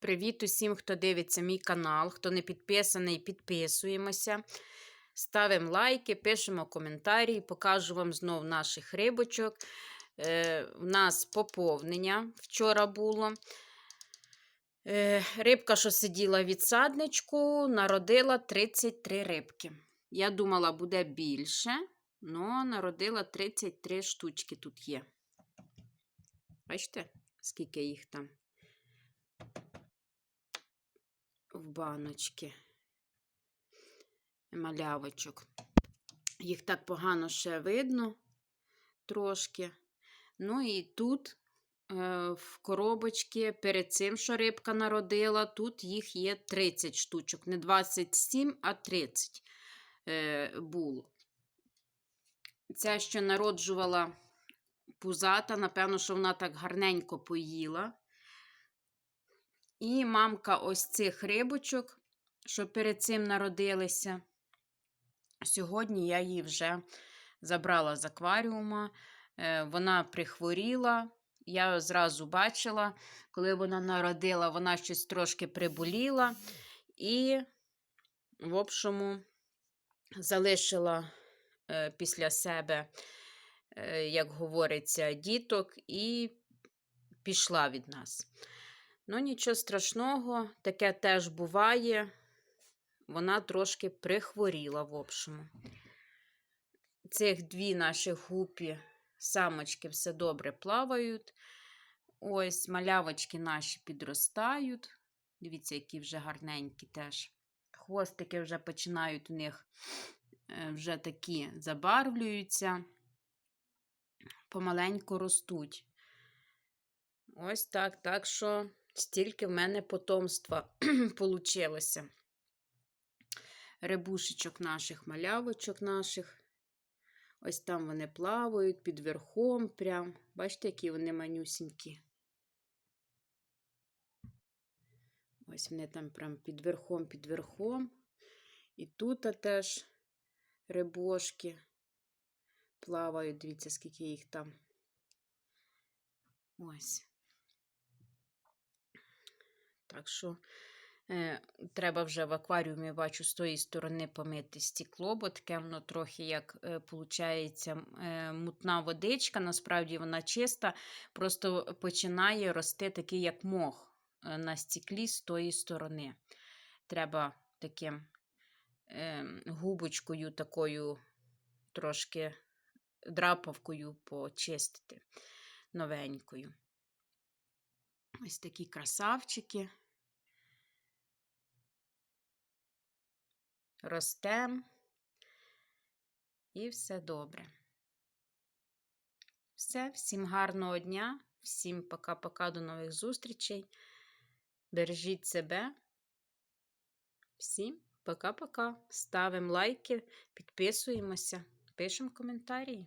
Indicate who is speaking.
Speaker 1: Привіт усім, хто дивиться мій канал. Хто не підписаний, підписуємося. Ставимо лайки, пишемо коментарі, покажу вам знов наших рибочок. Е, У нас поповнення вчора було. Е, Рибка, що сиділа від садничку, народила 33 рибки. Я думала, буде більше, але народила 33 штучки тут є. Бачите, скільки їх там? В баночки малявочок. Їх так погано ще видно трошки. Ну і тут е, в коробочці перед цим, що рибка народила, тут їх є 30 штучок. Не 27, а 30 е, було. Ця, що народжувала пузата, напевно, що вона так гарненько поїла. І мамка ось цих рибочок, що перед цим народилися. Сьогодні я її вже забрала з акваріума. Е, Вона прихворіла. Я зразу бачила, коли вона народила, вона щось трошки приболіла. І, в общому, залишила е, після себе, е, як говориться, діток, і пішла від нас. Ну, нічого страшного, таке теж буває. Вона трошки прихворіла, в общому. Цих дві наші гупі, самочки все добре плавають. Ось малявочки наші підростають. Дивіться, які вже гарненькі теж. Хвостики вже починають у них е, вже такі забарвлюються, помаленьку ростуть. Ось так. Так що стільки в мене потомства получилося. Рибушечок наших, малявочок наших. Ось там вони плавають під верхом. Прям. Бачите, які вони манюсінькі. Ось вони там прям під верхом, під верхом. І тут теж рибошки плавають. Дивіться, скільки їх там. Ось. Так що е, треба вже в акваріумі, бачу, з тої сторони помити стекло, бо таке воно трохи, як е, е, мутна водичка. Насправді вона чиста, просто починає рости такий, як мох е, на стеклі з тої сторони. Треба таким е, губочкою, такою трошки драпавкою почистити новенькою. Ось такі красавчики. Ростем. І все добре. Все, всім гарного дня, всім пока-пока, до нових зустрічей. Бережіть себе. Всім пока-пока. Ставимо лайки, підписуємося, пишемо коментарі.